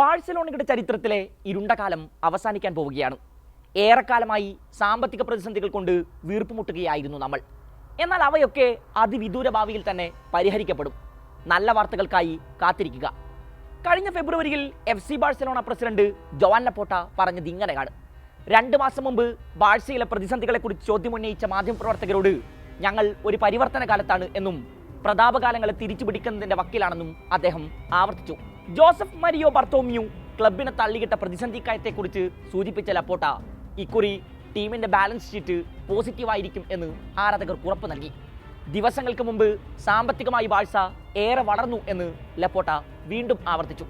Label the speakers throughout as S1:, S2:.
S1: ബാഴ്സലോണയുടെ ചരിത്രത്തിലെ ഇരുണ്ട കാലം അവസാനിക്കാൻ പോവുകയാണ്. ഏറെക്കാലമായി സാമ്പത്തിക പ്രതിസന്ധികൾ കൊണ്ട് വീർപ്പുമുട്ടുകയായിരുന്നു നമ്മൾ. എന്നാൽ അവയൊക്കെ അതിവിദൂര ഭാവിയിൽ തന്നെ പരിഹരിക്കപ്പെടും. നല്ല വാർത്തകൾക്കായി കാത്തിരിക്കുക. കഴിഞ്ഞ ഫെബ്രുവരിയിൽ F C Barcelona president Joan Laporta പറഞ്ഞത് ഇങ്ങനെയാണ്. രണ്ട് മാസം മുമ്പ് ബാഴ്സയിലെ പ്രതിസന്ധികളെക്കുറിച്ച് ചോദ്യമുന്നയിച്ച മാധ്യമപ്രവർത്തകരോട് ഞങ്ങൾ ഒരു പരിവർത്തന കാലത്താണ് എന്നും പ്രതാപകാലങ്ങളെ തിരിച്ചു വക്കിലാണെന്നും വക്കീലാണെന്നും അദ്ദേഹം ആവർത്തിച്ചു. ജോസഫ് മരിയോ ബർത്തോമ്യു ക്ലബിനെ തള്ളിയിട്ട പ്രതിസന്ധിക്കായത്തെക്കുറിച്ച് സൂചിപ്പിച്ച ലപ്പോട്ട ഇക്കുറി ടീമിന്റെ ബാലൻസ് ഷീറ്റ് പോസിറ്റീവായിരിക്കും എന്ന് ആരാധകർക്ക് ഉറപ്പ് നൽകി. ദിവസങ്ങൾക്ക് മുമ്പ് സാമ്പത്തികമായി വാഴ്ച ഏറെ വളർന്നു എന്ന് ലപ്പോട്ട വീണ്ടും ആവർത്തിച്ചു.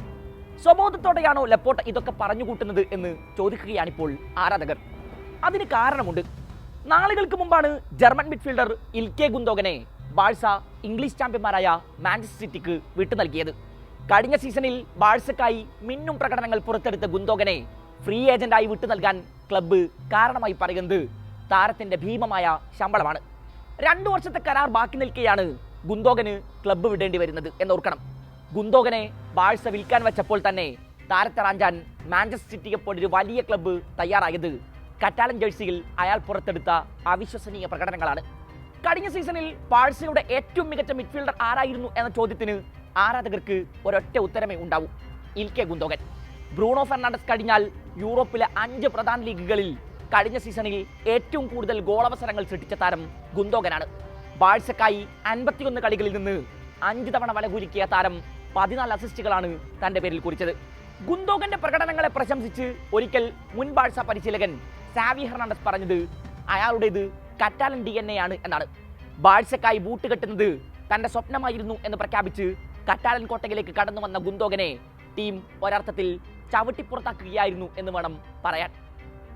S1: സ്വബോധത്തോടെയാണോ ലപ്പോട്ട ഇതൊക്കെ പറഞ്ഞുകൂട്ടുന്നത് എന്ന് ചോദിക്കുകയാണിപ്പോൾ ആരാധകർ. അതിന് കാരണമുണ്ട്. നാളുകൾക്ക് മുമ്പാണ് ജർമ്മൻ മിഡ്ഫീൽഡർ ഇൽക്കെ ഗുന്തോഗനെ ബാഴ്സ ഇംഗ്ലീഷ് ചാമ്പ്യന്മാരായ മാഞ്ചസ്റ്റർ സിറ്റിക്ക് വിട്ടു നൽകിയത്. കഴിഞ്ഞ സീസണിൽ ബാഴ്സക്കായി മിന്നും പ്രകടനങ്ങൾ പുറത്തെടുത്ത ഗുന്തോഗനെ ഫ്രീ ഏജന്റായി വിട്ടു നൽകാൻ ക്ലബ്ബ് കാരണമായി പറയുന്നത് താരത്തിന്റെ ഭീമമായ ശമ്പളമാണ്. രണ്ടു വർഷത്തെ കരാർ ബാക്കി നിൽക്കെയാണ് ഗുന്തോഗന് ക്ലബ്ബ് വിടേണ്ടി വരുന്നത് എന്നോർക്കണം. ഗുന്തോഗനെ ബാഴ്സ വിൽക്കാൻ വെച്ചപ്പോൾ തന്നെ താരത്തെ റാഞ്ചാൻ മാഞ്ചസ്റ്റർ സിറ്റിയെ പോലൊരു വലിയ ക്ലബ്ബ് തയ്യാറായത് കറ്റാലൻ ജേഴ്സിയിൽ അയാൾ പുറത്തെടുത്ത അവിശ്വസനീയ പ്രകടനങ്ങളാണ്. കഴിഞ്ഞ സീസണിൽ ബാഴ്സയുടെ ഏറ്റവും മികച്ച മിഡ്ഫീൽഡർ ആരായിരുന്നു എന്ന ചോദ്യത്തിന് ആരാധകർക്ക് ഒരൊറ്റ ഉത്തരമേ ഉണ്ടാവൂ. ഇൽക്കെ ഗുന്തോകൻ ബ്രൂണോ ഫെർണാണ്ടസ് കഴിഞ്ഞാൽ യൂറോപ്പിലെ അഞ്ച് പ്രധാന ലീഗുകളിൽ കഴിഞ്ഞ സീസണിൽ ഏറ്റവും കൂടുതൽ ഗോളവസരങ്ങൾ സൃഷ്ടിച്ച താരം ഗുന്തോകനാണ് ബാഴ്സക്കായി അൻപത്തിയൊന്ന് കളികളിൽ നിന്ന് അഞ്ച് തവണ വലകുലുക്കിയ താരം പതിനാല് അസിസ്റ്റുകളാണ് തന്റെ പേരിൽ കുറിച്ചത്. ഗുന്തോകന്റെ പ്രകടനങ്ങളെ പ്രശംസിച്ച് ഒരിക്കൽ മുൻ ബാഴ്സ പരിശീലകൻ സാവി ഹെർണാണ്ടസ് പറഞ്ഞത് അയാളുടേത് കറ്റാലൻ ഡി എൻ എ ആണ് എന്നാണ്. ബാഴ്സക്കായി ബൂട്ട് കെട്ടുന്നത് തന്റെ സ്വപ്നമായിരുന്നു എന്ന് പ്രഖ്യാപിച്ച് കറ്റാലൻ കോട്ടയിലേക്ക് കടന്നു വന്ന ഗുന്തോഗനെ ടീം ഒരർത്ഥത്തിൽ ചവിട്ടിപ്പുറത്താക്കുകയായിരുന്നു എന്ന് വേണം പറയാൻ.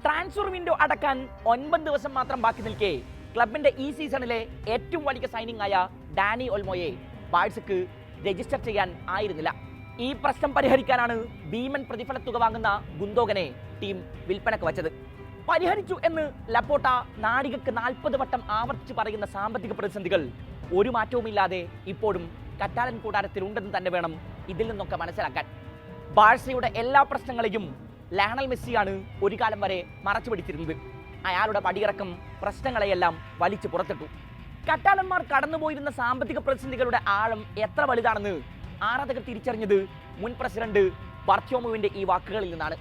S1: ട്രാൻസ്ഫർ വിൻഡോ അടക്കാൻ ഒൻപത് ദിവസം മാത്രം ബാക്കി നിൽക്കെ ക്ലബിന്റെ ഈ സീസണിലെ ഏറ്റവും വലിയ സൈനിങ് ആയ ഡാനി ഒൽമോയെ ബാഴ്സക്ക് രജിസ്റ്റർ ചെയ്യാൻ ആയിരുന്നില്ല. ഈ പ്രശ്നം പരിഹരിക്കാനാണ് ഭീമൻ പ്രതിഫല തുക വാങ്ങുന്ന ഗുന്തോകനെ ടീം വിൽപ്പനക്ക് വച്ചത്. പരിഹരിച്ചു എന്ന് ലപ്പോട്ട നാടികക്ക് നാൽപ്പത് വട്ടം ആവർത്തിച്ച് പറയുന്ന സാമ്പത്തിക പ്രതിസന്ധികൾ ഒരു മാറ്റവുമില്ലാതെ ഇപ്പോഴും കറ്റാലൻ കൂടാരത്തിൽ ഉണ്ടെന്ന് തന്നെ വേണം ഇതിൽ നിന്നൊക്കെ മനസ്സിലാക്കാൻ. ബാഴ്സയുടെ എല്ലാ പ്രശ്നങ്ങളെയും ലയണൽ മെസ്സിയാണ് ഒരു കാലം വരെ മറച്ചു പിടിച്ചിരുന്നത്. അയാളുടെ പടിയിറക്കം പ്രശ്നങ്ങളെയെല്ലാം വലിച്ചു പുറത്തിട്ടു. കറ്റാലന്മാർ കടന്നുപോയിരുന്ന സാമ്പത്തിക പ്രതിസന്ധികളുടെ ആഴം എത്ര വലുതാണെന്ന് ആരാധകർ തിരിച്ചറിഞ്ഞത് മുൻ പ്രസിഡന്റ് ബർത്തോമുവിന്റെ ഈ വാക്കുകളിൽ നിന്നാണ്.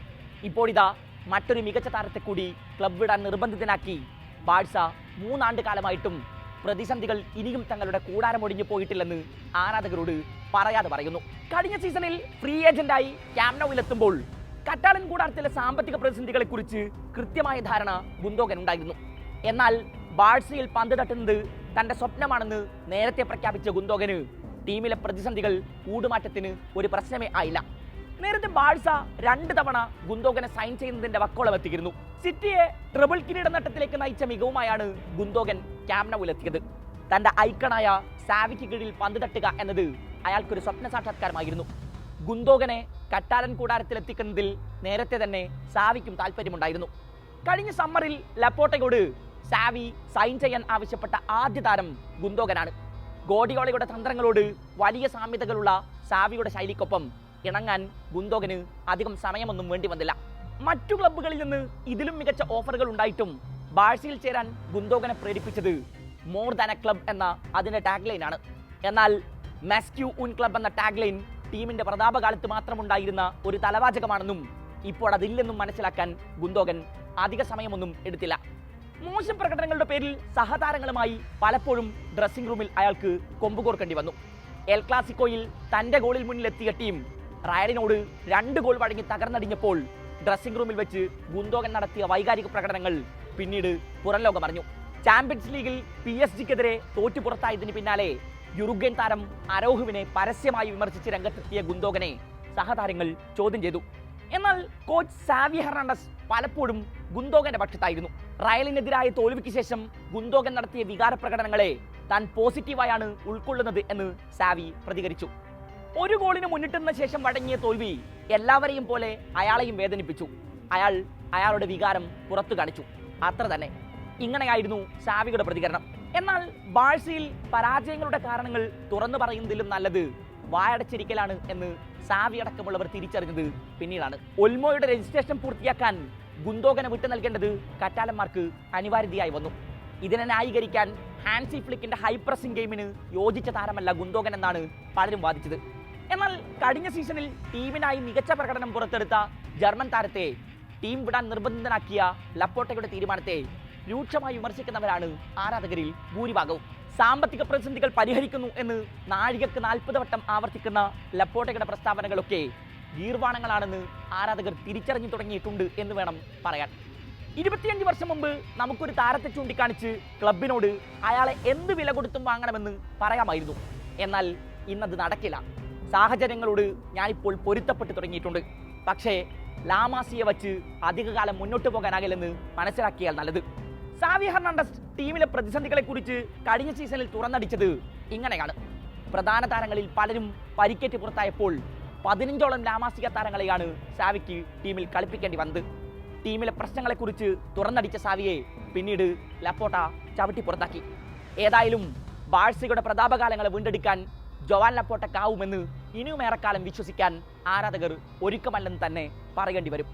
S1: ഇപ്പോഴിതാ മറ്റൊരു മികച്ച താരത്തെ കൂടി ക്ലബ് വിടാൻ നിർബന്ധിതനാക്കി ബാഴ്സ മൂന്നാണ്ട് കാലമായിട്ടും പ്രതിസന്ധികൾ ഇനിയും തങ്ങളുടെ കൂടാരമൊടിഞ്ഞു പോയിട്ടില്ലെന്ന് ആരാധകരോട് പറയാതെ പറയുന്നു. കഴിഞ്ഞ സീസണിൽ ഫ്രീ ഏജന്റായി ക്യാമ്നൌവിലെത്തുമ്പോൾ കറ്റാലൻ കൂടാരത്തിലെ സാമ്പത്തിക പ്രതിസന്ധികളെ കുറിച്ച് കൃത്യമായ ധാരണ ബുന്തോകൻ ഉണ്ടായിരുന്നു. എന്നാൽ ബാഴ്സയിൽ പന്ത് തട്ടുന്നത് തന്റെ സ്വപ്നമാണെന്ന് നേരത്തെ പ്രഖ്യാപിച്ച ഗുന്തോകന് ടീമിലെ പ്രതിസന്ധികൾ കൂടുമാറ്റത്തിന് ഒരു പ്രശ്നമേ ആയില്ല. നേരത്തെ ബാഴ്സ രണ്ട് തവണ ഗുന്തോഗനെ സൈൻ ചെയ്യുന്നതിന്റെ വക്കോളം എത്തിയിരുന്നു. സിറ്റിയെ ട്രിബിൾ കിരീട നട്ടത്തിലേക്ക് നയിച്ച മികവുമായാണ് ഗുന്തോഗൻ ക്യാമ്നൌവിലെത്തിയത് തന്റെ ഐക്കണായ സാവിക്ക് കീഴിൽ പന്ത് തട്ടുക എന്നത് അയാൾക്കൊരു സ്വപ്ന സാക്ഷാത്കാരമായിരുന്നു. ഗുന്തോഗനെ കട്ടാലൻ കൂടാരത്തിലെത്തിക്കുന്നതിൽ നേരത്തെ തന്നെ സാവിക്കും താല്പര്യമുണ്ടായിരുന്നു. കഴിഞ്ഞ സമ്മറിൽ ലപ്പോട്ടയോട് സാവി സൈൻ ചെയ്യാൻ ആവശ്യപ്പെട്ട ആദ്യ താരം ഗുന്തോഗനാണ് ഗോഡിയോളയുടെ തന്ത്രങ്ങളോട് വലിയ സാമ്യതകളുള്ള സാവിയുടെ ശൈലിക്കൊപ്പം ഇണങ്ങാൻ ഗുന്തോകന് അധികം സമയമൊന്നും വേണ്ടി വന്നില്ല. മറ്റു ക്ലബ്ബുകളിൽ നിന്ന് ഇതിലും മികച്ച ഓഫറുകൾ ഉണ്ടായിട്ടും ബാഴ്സയിൽ ചേരാൻ ഗുന്തോകനെ പ്രേരിപ്പിച്ചത് മോർ ദാൻ എ ക്ലബ് എന്ന അതിന്റെ ടാഗ്ലൈൻ ആണ്. എന്നാൽ മെസ്ക്യൂ ഉൻ ക്ലബ് എന്ന ടാഗ് ലൈൻ ടീമിന്റെ പ്രതാപകാലത്ത് മാത്രമുണ്ടായിരുന്ന ഒരു തലവാചകമാണെന്നും ഇപ്പോൾ അതില്ലെന്നും മനസ്സിലാക്കാൻ ഗുന്തോകൻ അധിക സമയമൊന്നും എടുത്തില്ല. മോശം പ്രകടനങ്ങളുടെ പേരിൽ സഹതാരങ്ങളുമായി പലപ്പോഴും ഡ്രസ്സിംഗ് റൂമിൽ അയാൾക്ക് കൊമ്പുകോർക്കേണ്ടി വന്നു. എൽ ക്ലാസിക്കോയിൽ തന്റെ ഗോളിൽ മുന്നിലെത്തിയ ടീം റയലിനോട് രണ്ട് ഗോൾ വഴങ്ങി തകർന്നടിഞ്ഞപ്പോൾ ഡ്രസ്സിംഗ് റൂമിൽ വെച്ച് ഗുന്തോകൻ നടത്തിയ വൈകാരിക പ്രകടനങ്ങൾ പിന്നീട് പുറം ലോകമറിഞ്ഞു ചാമ്പ്യൻസ് ലീഗിൽ പി എസ് ജിക്കെതിരെ തോറ്റു പുറത്തായതിന് പിന്നാലെ യുറുഗ്യൻ താരം അരോഹുവിനെ പരസ്യമായി വിമർശിച്ച് രംഗത്തെത്തിയ ഗുന്തോകനെ സഹതാരങ്ങൾ ചോദ്യം ചെയ്തു. എന്നാൽ കോച്ച് സാവി ഹെർണാണ്ടസ് പലപ്പോഴും ഗുന്തോകന്റെ പക്ഷത്തായിരുന്നു. റയലിനെതിരായ തോൽവിക്ക് ശേഷം ഗുന്തോകൻ നടത്തിയ വികാര പ്രകടനങ്ങളെ താൻ പോസിറ്റീവായാണ് ഉൾക്കൊള്ളുന്നത് എന്ന് സാവി പ്രതികരിച്ചു. ഒരു ഗോളിന് മുന്നിട്ടുന്ന ശേഷം വടങ്ങിയ തോൽവി എല്ലാവരെയും പോലെ അയാളെയും വേദനിപ്പിച്ചു. അയാൾ അയാളുടെ വികാരം പുറത്തു കാണിച്ചു. അത്ര തന്നെ. ഇങ്ങനെയായിരുന്നു സാവിയുടെ പ്രതികരണം. എന്നാൽ ബാഴ്സയിൽ പരാജയങ്ങളുടെ കാരണങ്ങൾ തുറന്നു പറയുന്നതിലും നല്ലത് വായടച്ചിരിക്കലാണ് എന്ന് സാവി അടക്കമുള്ളവർ തിരിച്ചറിഞ്ഞത് പിന്നീടാണ്. ഒൽമോയുടെ രജിസ്ട്രേഷൻ പൂർത്തിയാക്കാൻ ഗുന്തോകനെ വിട്ടു നൽകേണ്ടത് കറ്റാലന്മാർക്ക് അനിവാര്യതയായി വന്നു. ഇതിനെ ന്യായീകരിക്കാൻ ഹാൻസി ഫ്ലിക്കിന്റെ ഹൈപ്രസിംഗ് ഗെയിമിന് യോജിച്ച താരമല്ല ഗുന്തോകൻ എന്നാണ് പലരും വാദിച്ചത്. എന്നാൽ കഴിഞ്ഞ സീസണിൽ ടീമിനായി മികച്ച പ്രകടനം പുറത്തെടുത്ത ജർമ്മൻ താരത്തെ ടീം വിടാൻ നിർബന്ധിതനാക്കിയ ലപ്പോട്ടയുടെ തീരുമാനത്തെ രൂക്ഷമായി വിമർശിക്കുന്നവരാണ് ആരാധകരിൽ ഭൂരിഭാഗവും. സാമ്പത്തിക പ്രതിസന്ധികൾ പരിഹരിക്കുന്നു എന്ന് നാഴികക്ക് നാൽപ്പത് വട്ടം ആവർത്തിക്കുന്ന ലപ്പോട്ടയുടെ പ്രസ്താവനകളൊക്കെ ഗീർവാണങ്ങളാണെന്ന് ആരാധകർ തിരിച്ചറിഞ്ഞു തുടങ്ങിയിട്ടുണ്ട് എന്ന് വേണം പറയാൻ. ഇരുപത്തിയഞ്ച് വർഷം മുമ്പ് നമുക്കൊരു താരത്തെ ചൂണ്ടിക്കാണിച്ച് ക്ലബിനോട് അയാളെ എന്ത് വില കൊടുത്തും വാങ്ങണമെന്ന് പറയാമായിരുന്നു. എന്നാൽ ഇന്നത് നടക്കില്ല. സാഹചര്യങ്ങളോട് ഞാനിപ്പോൾ പൊരുത്തപ്പെട്ടു തുടങ്ങിയിട്ടുണ്ട്. പക്ഷേ ലാമാസിയെ വച്ച് അധികകാലം മുന്നോട്ട് പോകാനാകില്ലെന്ന് മനസ്സിലാക്കിയാൽ നല്ലത്. സാവി ഹെർണാണ്ടസ് ടീമിലെ പ്രതിസന്ധികളെ കുറിച്ച് കഴിഞ്ഞ സീസണിൽ തുറന്നടിച്ചത് ഇങ്ങനെയാണ്. പ്രധാന താരങ്ങളിൽ പലരും പരിക്കേറ്റ് പുറത്തായപ്പോൾ പതിനഞ്ചോളം ലാമാസിക താരങ്ങളെയാണ് സാവിക്ക് ടീമിൽ കളിപ്പിക്കേണ്ടി വന്നത്. ടീമിലെ പ്രശ്നങ്ങളെക്കുറിച്ച് തുറന്നടിച്ച സാവിയെ പിന്നീട് ലപ്പോട്ട ചവിട്ടി പുറത്താക്കി. ഏതായാലും ബാഴ്സയുടെ പ്രതാപകാലങ്ങളെ വീണ്ടെടുക്കാൻ ജോവാൻ ലപ്പോട്ടക്കാവുമെന്ന് ഇനിയും ഏറെക്കാലം വിശ്വസിക്കാൻ ആരാധകർ ഒരുക്കമല്ലെന്ന് തന്നെ പറയേണ്ടി വരും.